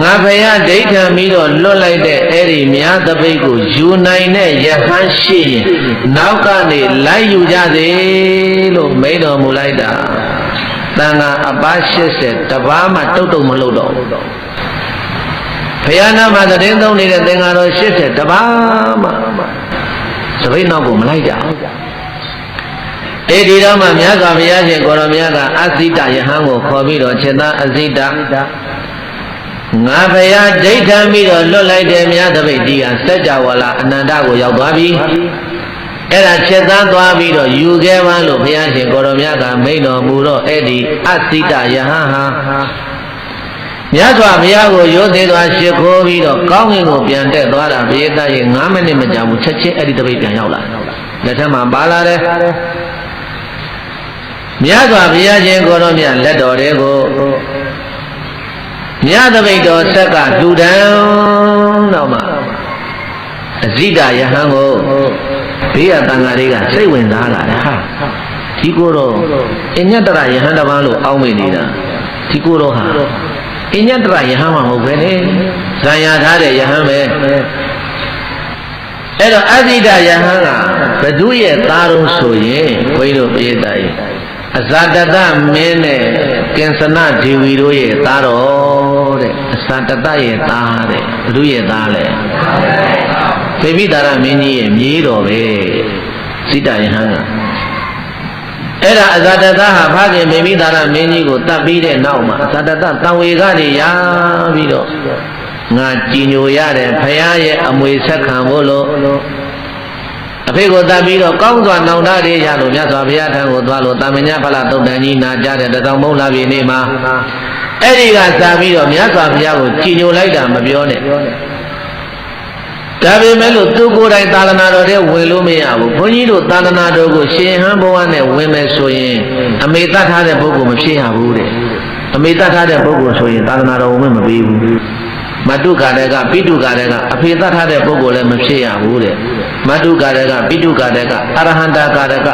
ငါဖယားဒိဋ္ဌံပြီးတော့လွတ်လိုက်တဲ့အဲ့ဒီမြားတပိတ်ကိုယူနိုင်တဲ့ယဟန်ရှိရင်နောက်ကနေလိုက်ယူကြစေလို့မိန့်တော်မူလိုက်တာတန်ခါအပား80တပားမှတုတ်တုတ်မလုပ်တော့ဘူးဘုရားနာမှာသတင်သုံးနေတဲ့သင်္ဃာတော်80တပားမှသပိတ်နောက်ကိုမလိုက်ကြဘူးအဲ့ဒီတော့မှမြတ်စွာဘုရားရှင်ကိုရောမြတ်ကအစိတယဟန်ကိုခေါ်ပြီးတော့ခြေသားအစိတ ငါဘုရားဒိဋ္ဌံပြီးတော့လွတ်လိုက်တယ်မြတ်သပိတ်ဒီကစัจ java လာအနန္တကိုရောက်သွားပြီအဲ့ဒါချက်သားသွားပြီးတော့ယူခဲ့ပါလို့ဘုရားရှင်ကိုရောမြတ်ကမိန့်တော်မူတော့အဲ့ဒီအစိတယဟန်ဟာမြတ်စွာဘုရားကိုရိုသေသွားရှ िख ိုးပြီးတော့ကောင်းကင်ကိုပြန်တက်သွားတာဘုရားသားရဲ့9မိနစ်မကြာဘူးချက်ချင်းအဲ့ဒီတပိတ်ပြန်ရောက်လာလက်ထက်မှာပါလာတယ်မြတ်စွာဘုရားရှင်ကိုရောမြတ်လက်တော်တွေကို မြတ်သပိတ်တော်ဆက်ကလူတန်းတော့မှအဇိတယဟန်ကိုဘေးကတန်ဃာတွေကစိတ်ဝင်စားလာတယ်ဟာဒီကိုတော့အညတရယဟန်တစ်ပါးလို့အောင်းမိနေတာဒီကိုတော့ဟာအညတရယဟန်မှမဟုတ်ပဲလေဇံရထားတဲ့ယဟန်ပဲအဲ့တော့အဇိတယဟန်ကဘသူရဲ့သားတော်ဆိုရင်ဘုန်းကြီးတို့ပြေးတာကြီးအဇာတတမင်းနဲ့ ကင်စနဒေဝီတို့ရဲ့သားတော်တဲ့အဇာတတရဲ့သားတဲ့ဘသူရဲ့သားလဲဖေပိတာရမင်းကြီးရဲ့မြေးတော်ပဲစိတယဟန်ကအဲ့ဒါအဇာတတဟာဖခင်ဖေပိတာရမင်းကြီးကိုတတ်ပြီးတဲ့နောက်မှာအဇာတတတန်ဝေကနေရပြီးတော့ငါကြည်ညိုရတယ်ဖခင်ရဲ့အမွေဆက်ခံဖို့လို့ အဖေကိုတတ်ပြီးတော့ကောင်းစွာနောင်တရရလို့မြတ်စွာဘုရားထံကိုသွားလို့တာမညဖလားတုတ်တန်ကြီးနာကြတဲ့တထောင်မုံလာပြီနေ့မှာအဲ့ဒီကစာပြီးတော့မြတ်စွာဘုရားကိုကြည်ညိုလိုက်တာမပြောနဲ့ဒါပေမဲ့လို့သူကိုယ်တိုင်သာသနာတော်ထဲဝင်လို့မရဘူးဘုန်းကြီးတို့သာသနာတော်ကိုရှင်ဟန်ဘဝနဲ့ဝင်မယ်ဆိုရင်အမေတတ်ထားတဲ့ပုဂ္ဂိုလ်မဖြစ်ရဘူးတဲ့အမေတတ်ထားတဲ့ပုဂ္ဂိုလ်ဆိုရင်သာသနာတော်ဝင်မပေးဘူး မတုကာရကပိတုကာရကအဖေတတ်ထားတဲ့ပုဂ္ဂိုလ်လည်းမဖြစ်ရဘူးတဲ့မတုကာရကပိတုကာရကအရဟန္တာကာရက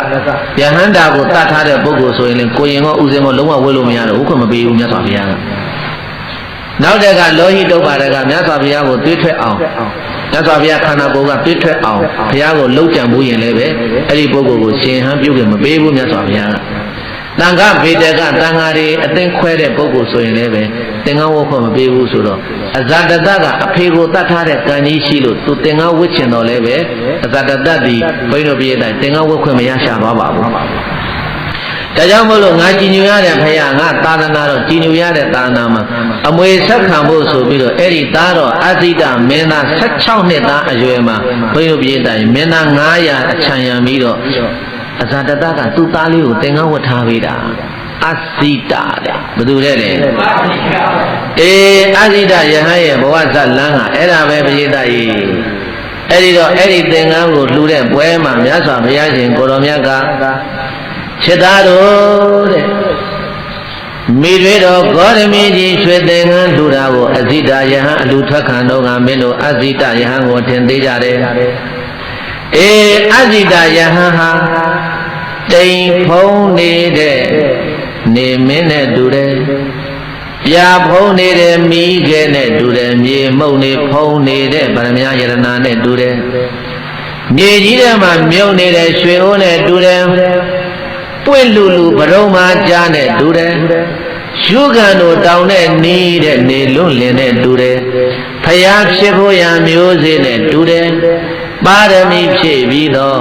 ယဟန္တာကိုတတ်ထားတဲ့ပုဂ္ဂိုလ်ဆိုရင်လည်းကိုရင်ကောဥစဉ်ကောလုံးဝဝဲလို့မရတော့ဘူးခွင့်မပေးဘူးမြတ်စွာဘုရားကနောက်တက်ကလောဟိတုပ္ပါဒကမြတ်စွာဘုရားကိုတွေးထွက်အောင်မြတ်စွာဘုရားခန္ဓာကိုယ်ကတွေးထွက်အောင်ဘုရားကိုလှုပ်ကြံမှုရင်လည်းပဲအဲ့ဒီပုဂ္ဂိုလ်ကိုရှင်ဟန်ပြုခင်မပေးဘူးမြတ်စွာဘုရားက တန်ခဗေဒကတန်ဃာတွေအသိခွဲတဲ့ပုဂ္ဂိုလ်ဆိုရင်လည်းပဲသင်္ကန်းဝတ်ခွင့်မပေးဘူးဆိုတော့အဇာတတကအဖေကိုတတ်ထားတဲ့ကံကြီးရှိလို့သူသင်္ကန်းဝတ်ချင်တော့လည်းပဲအဇာတတဒီဘိန်းတို့ပြည့်တဲ့သင်္ကန်းဝတ်ခွင့်မရရှာသွားပါဘူးဒါကြောင့်မို့လို့ငါကြည်ညိုရတဲ့ဖခင်ငါသာသနာတော်ကြည်ညိုရတဲ့သာသနာမှာအမွေဆက်ခံဖို့ဆိုပြီးတော့အဲ့ဒီသားတော်အဇိတမင်းသား16နှစ်သားအရွယ်မှာဘုန်းကြီးပြည့်တိုင်းမင်းသား900အချံရံပြီးတော့ အဇာတတကသူ့သားလေးကိုသင်္ကန်းဝတ်ထားပေးတာအဇိတတဲ့ဘယ်သူလဲလဲအေးအဇိတယဟန်ရဲ့ဘဝဇတ်လန်းကအဲ့ဒါပဲပရိသတ်ကြီးအဲ့ဒီတော့အဲ့ဒီသင်္ကန်းကိုလှူတဲ့ပွဲမှာမြတ်စွာဘုရားရှင်ကိုတော်မြတ်ကခြေသားတော်တဲ့မိတွေတော်ဂေါရမင်းကြီးရွှေသင်္ကန်းလှူတာကိုအဇိတယဟန်အလူထွက်ခံတော့ကမင်းတို့အဇိတယဟန်ကိုထင်သေးကြတယ်အေးအဇိတယဟန်ဟာ တိမ်ဖုံးနေတဲ့နေမင်းနဲ့တူတယ်ပြာဖုံးနေတဲ့မိခဲနဲ့တူတယ်မြေမှုန့်နေဖုံးနေတဲ့ဗရမယယရနာနဲ့တူတယ်မြေကြီးထဲမှာမြုပ်နေတဲ့ရွှေအိုးနဲ့တူတယ်ပွင့်လူလူဗရုံမာကြားနဲ့တူတယ်ရှုခံတို့တောင်းတဲ့နီးတဲ့နေလွန့်လင်တဲ့တူတယ်ဖျားဖြစ်ဖို့ရမျိုးစေ့နဲ့တူတယ် ပါရမီဖြည့်ပြီးတော့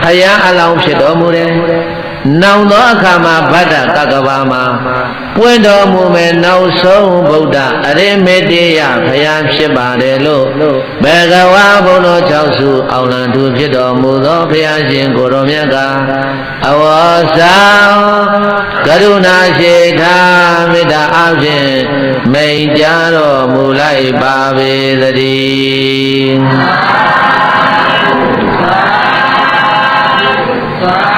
ဖယားအလောင်းဖြစ်တော်မူတယ်။နောင်သောအခါမှာဗဒ္ဒကကဘာမှာပွင့်တော်မူမယ်နောက်ဆုံးဗုဒ္ဓအရိမေတ္တယဖယားဖြစ်ပါတယ်လို့ဘေကဝါဘုံတော်၆စုအောင်လံသူဖြစ်တော်မူသောဘုရားရှင်ကိုရောမြတ်ကအဝေါ်ဆောင်ကရုဏာရှိထာမေတ္တာအဖြင့်မိန်ကြားတော်မူလိုက်ပါပေသတည်း သာ